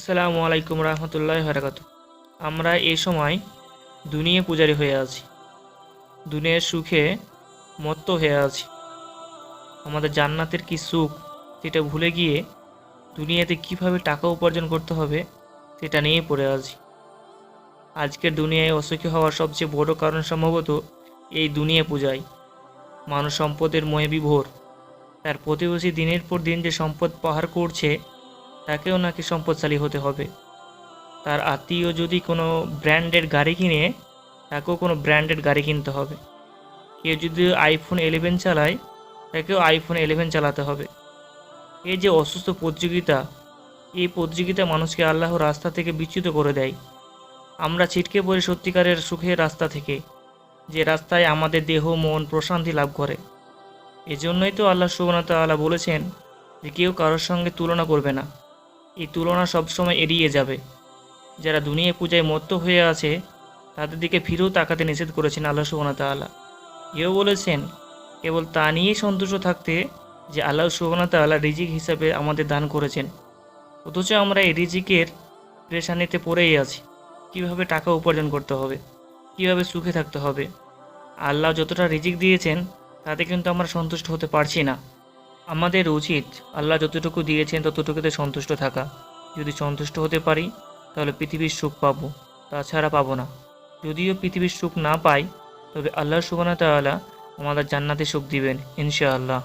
আসসালামু আলাইকুম রহমতুল্লাহ বরকাত আমরা এই সময় দুনিয়া পূজারি হয়ে আছি। দুনিয়ার সুখে মত্ত হয়ে আছি। আমাদের জান্নাতের কি সুখ সেটা ভুলে গিয়ে দুনিয়াতে কীভাবে টাকা উপার্জন করতে হবে সেটা নিয়ে পড়ে আছি। আজকের দুনিয়ায় অসুখী হওয়ার সবচেয়ে বড় কারণ সম্ভবত এই দুনিয়া পূজায় মানুষ সম্পদের মহে বিভোর তার প্রতিবেশী দিনের পর দিন যে সম্পদ পাহাড় করছে তাকেও নাকি সম্পদশালী হতে হবে। তার আত্মীয় যদি কোনো ব্র্যান্ডের গাড়ি কিনে, তাকেও কোনো ব্র্যান্ডেড গাড়ি কিনতে হবে। কেউ যদি আইফোন ইলেভেন চালায়, তাকেও আইফোন ইলেভেন চালাতে হবে। এই যে অসুস্থ প্রতিযোগিতা, এই প্রতিযোগিতা মানুষকে আল্লাহর রাস্তা থেকে বিচ্যুত করে দেয়। আমরা ছিটকে পড়ি সত্যিকারের সুখের রাস্তা থেকে, যে রাস্তায় আমাদের দেহ, মন, প্রশান্তি লাভ করে। এজন্যই তো আল্লাহ ওয়া তাআলা বলেছেন যে কেউ কারোর সঙ্গে তুলনা করবে না। এই তুলনা সবসময় এড়িয়ে যাবে। যারা দুনিয়া পূজায় মত্ত হয়ে আছে, তাদের দিকে ফিরেও তাকাতে নিষেধ করেছেন আল্লাহ ওয়া তাআলা। এও বলেছেন, কেবল তা নিয়েই সন্তুষ্ট থাকতে যে আল্লাহ তাআলা রিজিক হিসাবে আমাদের দান করেছেন। অথচ আমরা এই রিজিকের পেরেশানিতে পড়েই আছি। কীভাবে টাকা উপার্জন করতে হবে? কীভাবে সুখে থাকতে হবে? আল্লাহ যতটা রিজিক দিয়েছেন, তাতে কিন্তু আমরা সন্তুষ্ট হতে পারছি না। আমাদের উচিত আল্লাহ যতটুকু দিয়েছেন ততটুকুতে সন্তুষ্ট থাকা। যদি সন্তুষ্ট হতে পারি, তাহলে পৃথিবীর সুখ পাবো, তাছাড়া পাবো না। যদিও পৃথিবীর সুখ না পাই, তবে আল্লাহ সুবানা তালা আমাদের জান্নাতে সুখ দিবেন, ইনশাআল্লাহ।